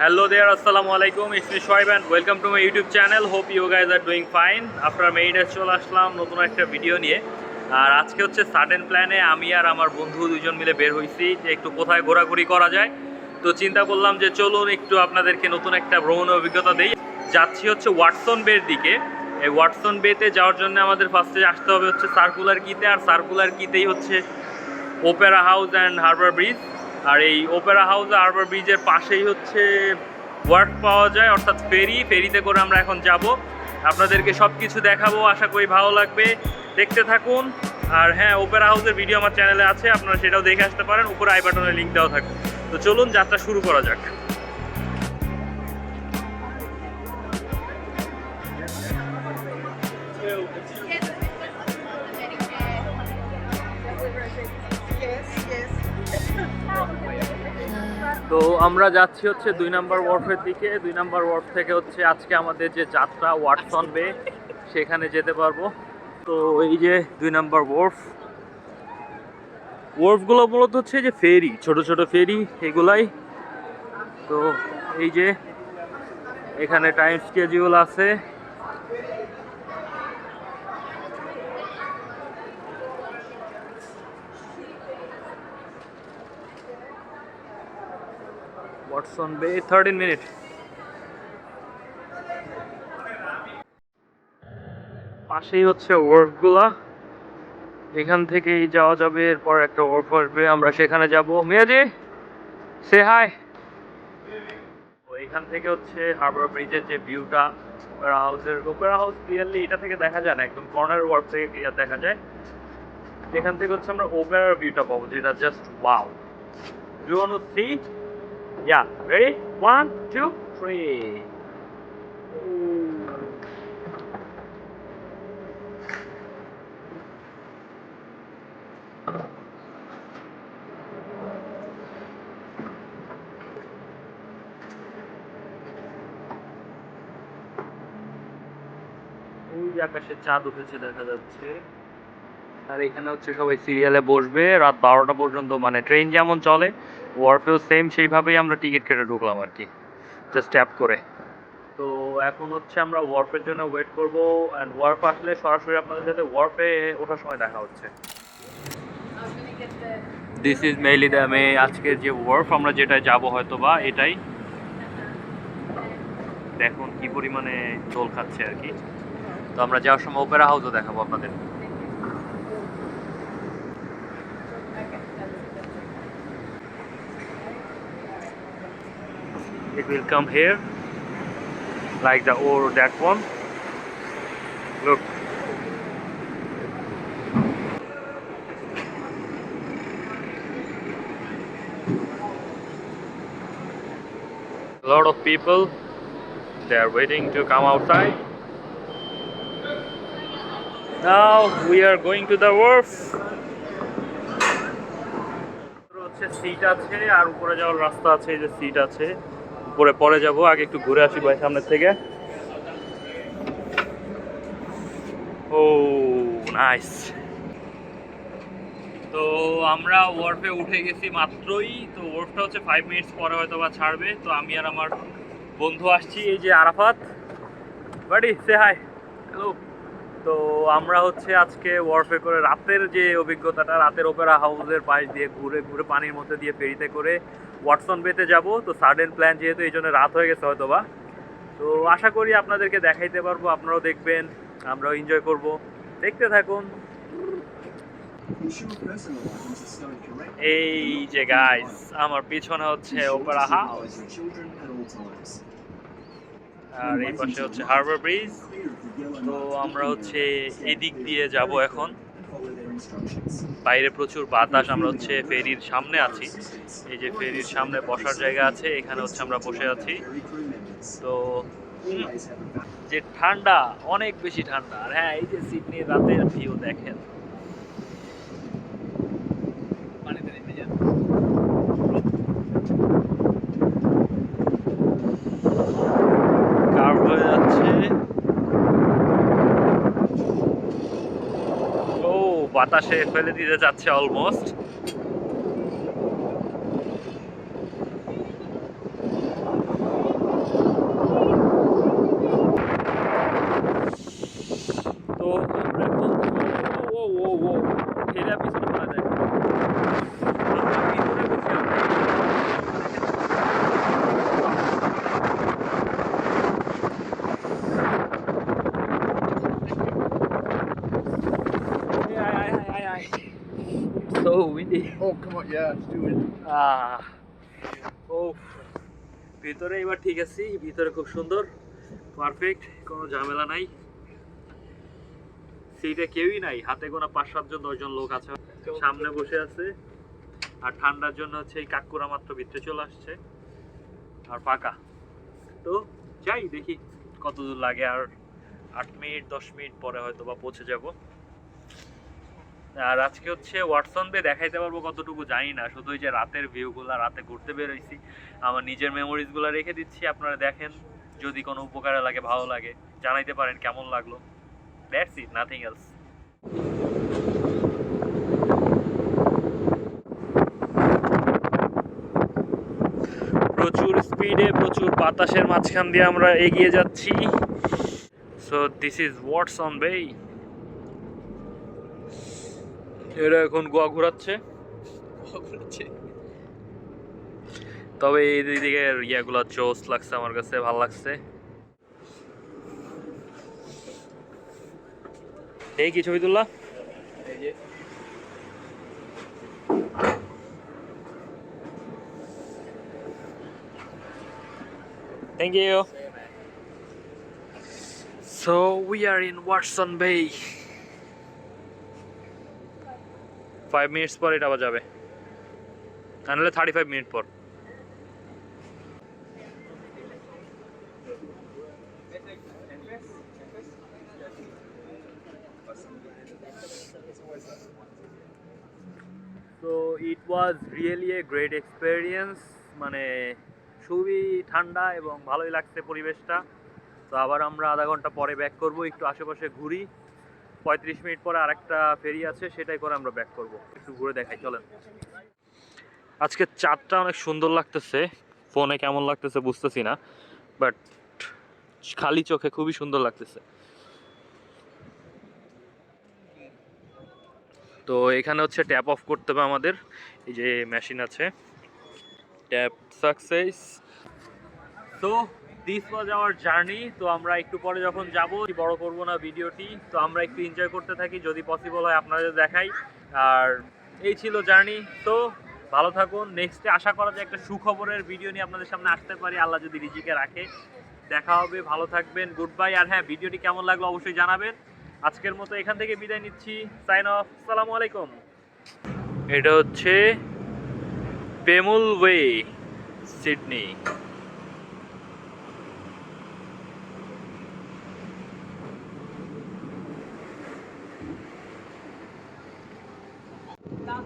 Assalamu alaikum. It's me, Shoaib, and welcome to my YouTube channel. Hope you guys are doing fine. After many days, চলে আসলাম নতুন একটা video নিয়ে আর আজকে হচ্ছে সাডেন প্ল্যানে আমি আর আমার বন্ধু দুজন মিলে বের হয়েছি যে একটু কোথায় ঘোরাঘুরি করা যায় তো চিন্তা করলাম যে চলুন একটু আপনাদেরকে নতুন একটা ভ্রমণের অভিজ্ঞতা দেই যাচ্ছি হচ্ছে ওয়াটসন বের দিকে এই ওয়াটসন বেতে যাওয়ার জন্য আমাদের ফার্স্টে আসতে হবে হচ্ছে সার্কুলার কিতে আর সার্কুলার কিতেই হচ্ছে Opera House and Harbour Bridge আর এই ওপেরা হাউস আরবার ব্রিজের পাশেই হচ্ছে ওয়ার্ক পাওয়া যায়, অর্থাৎ ফেরি ফেরিতে করে আমরা এখন যাব। আপনাদেরকে সব কিছু দেখাবো, আশা করি ভালো লাগবে। দেখতে থাকুন। আর হ্যাঁ ওপেরা হাউসের ভিডিও আমার চ্যানেলে আছে, আপনারা সেটাও দেখে আসতে পারেন। উপরে আই বাটনের লিঙ্ক দেওয়া থাকবে। তো চলুন, যাত্রা শুরু করা যাক। আমরা যাচ্ছি হচ্ছে দুই নাম্বার ওয়ার্ফের দিকে। দুই নাম্বার ওয়ার্ফ থেকে হচ্ছে আজকে আমাদের যে যাত্রা, ওয়াটসন বে, সেখানে যেতে পারব। তো এই যে দুই নাম্বার ওয়ার্ফ। ওয়ার্ফগুলো মূলত হচ্ছে যে ফেরি, ছোট ছোট ফেরি এগুলাই। তো এই যে এখানে টাইম স্কেজিউল আছে। ওয়াটসন বে থার্টিন মিনিট পাশেই হচ্ছে ওয়ার্কগুলা এখান থেকেই যাওয়া যাবে, এরপর একটা ওয়ার্ক আসবে। আমরা সেখানে যাব। মেয়াজি সে হাই এখান থেকে হচ্ছে হারবার ব্রিজের যে ভিউটা ওপেরা হাউসের ওপেরা হাউস ক্লিয়ারলি এটা থেকে দেখা যায় না। একদম কর্নার ওয়ার্ক থেকে ক্লিয়ার দেখা যায়। এখান থেকে হচ্ছে আমরা ওপেরার ভিউটা পাবো, যেটা just wow want to see Yeah, ready? One, two, three. আকাশে চাঁদ উঠেছে দেখা যাচ্ছে আর এখানে হচ্ছে সবাই সিরিয়ালে বসবে। রাত বারোটা পর্যন্ত মানে ট্রেন যেমন চলে ওয়ার্ফেও সেম সেইভাবেই আমরা টিকিট কেটে ঢুকলাম আর কি। জাস্ট ট্যাপ করে। তো এখন হচ্ছে আমরা ওয়ার্ফের জন্য ওয়েট করব অ্যান্ড ওয়ার্ফ আসলে সরাসরি আপনাদের সাথে ওয়ার্ফে ওঠার সময় দেখা হচ্ছে। This is mainly the may আজকের যে ওয়ার্ফ আমরা যেটা যাব হয়তো বা এটাই। দেখুন কি পরিমাণে দোল খাচ্ছে আর কি। তো আমরা যাওয়ার সময় ওপেরা হাউসও দেখাবো আপনাদের। it will come here like the or that one look a lot of people they are waiting to come outside now we are going to the wharf হচ্ছে সিট আছে আর উপরে যাওয়ার রাস্তা আছে এই যে সিট আছে উপরে পরে যাব, আগে একটু ঘুরে আসি ভাই সামনের থেকে। ও নাইস তো আমরা ওয়ার্ফে উঠে গেছি মাত্রই। তো ওয়ার্ফটা হচ্ছে ফাইভ মিনিটস পরে হয়তো বা ছাড়বে। তো আমি আর আমার বন্ধু আসছি, এই যে আরাফাত। বাড়ি সে হাই হ্যালো তো আমরা হচ্ছে আজকে ওয়ার্ফে করে রাতের যে অভিজ্ঞতাটা, রাতের ওপেরা হাউসের পাশ দিয়ে ঘুরে ঘুরে পানির মধ্যে দিয়ে ফেরিতে করে ওয়াটসন বেতে যাব। তো সাডেন প্ল্যান যেহেতু এই জন্য রাত হয়ে গেছে হয়তো বা তো আশা করি আপনাদেরকে দেখাইতে পারব, আপনারাও দেখবেন, আমরাও এনজয় করব। দেখতে থাকুন। এই যে গাইস আমার পিছনে হচ্ছে ওপেরা হাউস আর এই পাশে হচ্ছে হারবার ব্রিজ তো আমরা হচ্ছে এদিক দিয়ে যাব এখন। বাইরে প্রচুর বাতাস, আমরা হচ্ছে ফেরির সামনে আছি। এই যে ফেরির সামনে বসার জায়গা আছে, এখানে হচ্ছে আমরা বসে আছি। তো যে ঠান্ডা, অনেক বেশি ঠান্ডা। আর হ্যাঁ এই যে সিডনির রাতের ভিউ দেখেন। বাতাসে ফেলে দিতে যাচ্ছে অলমোস্ট তো ও ও ও ও এরা পিছনে যায় Oh, come on. Yeah, let's do it. আহ, ও ভিতরে এবার ঠিক আছি ভিতরে খুব সুন্দর পারফেক্ট কোনো ঝামেলা নাই। সিটে কেউই নাই হাতে গোনা পাঁচ সাতজন দশজন লোক আছে। সামনে বসে আছে। আর ঠান্ডার জন্য হচ্ছে এই কাকুরা মাত্র ভিতরে চলে আসছে। আর ফাঁকা। তো যাই দেখি কত দূর লাগে আর আট মিনিট দশ মিনিট পরে হয়তো বা পৌঁছে যাব। আর আজকে হচ্ছে ওয়াটসন বে দেখাইতে পারব কতটুকু জানি না। শুধু যে রাতের ভিউগুলো রাতে ঘুরতে বেরোইছি। আমার নিজের মেমোরিজগুলো রেখে দিচ্ছি, আপনারা দেখেন। যদি কোনো উপকারে লাগে, ভালো লাগে, জানাইতে পারেন কেমন লাগল। দ্যাটস ইট নাথিং এলস প্রচুর স্পিডে প্রচুর বাতাসের মাঝখান দিয়ে আমরা এগিয়ে যাচ্ছি। সো দিস ইজ ওয়াটসন বে এরা এখন গোয়া ঘোরাচ্ছে। তবে এই দিকে ইয়াগুলো চোস লাগছে আমার কাছে ভালো লাগছে। এই কি ছবি তুললা? Thank you. So we are in Watson Bay. Five minutes পর এটা আবার যাবে। তাহলে থার্টি ফাইভ মিনিট পর। তো it was really a great experience মানে খুবই ঠান্ডা এবং ভালোই লাগছে পরিবেশটা। তো আবার আমরা আধা ঘণ্টা পরে ব্যাক করব, একটু আশেপাশে ঘুরি। পঁয়ত্রিশ মিনিট পরে আরেকটা ফেরি আছে, সেটাই করে আমরা ব্যাক করব। একটু ঘুরে দেখাই, চলেন। আজকে চাঁদটা অনেক সুন্দর লাগতেছে ফোনে কেমন লাগতেছে বুঝতেছি না বাট খালি চোখে খুবই সুন্দর লাগতেছে। তো এখানে হচ্ছে ট্যাপ অফ করতে হবে আমাদের, এই যে মেশিন আছে। ট্যাপ সাকসেস তো দিস ওয়াজ আওয়ার জার্নি, তো আমরা একটু পরে যখন যাব বড় করব না ভিডিওটি, তো আমরা একটু এনজয় করতে থাকি, যদি পসিবল হয় আপনাদের দেখাই। আর এই ছিল জার্নি, তো ভালো থাকুন। নেক্সটে আশা করা যায় একটা সুখবরের ভিডিও নিয়ে আপনাদের সামনে আসতে পারি। আল্লাহ যদি রিজিকে রাখে। দেখা হবে, ভালো থাকবেন গুড বাই আর হ্যাঁ ভিডিওটি কেমন লাগল অবশ্যই জানাবেন। আজকের মতো এখান থেকে বিদায় নিচ্ছি। সাইন অফ সালামু আলাইকুম। এটা হচ্ছে পেমুল ওয়ে, সিডনি। 当。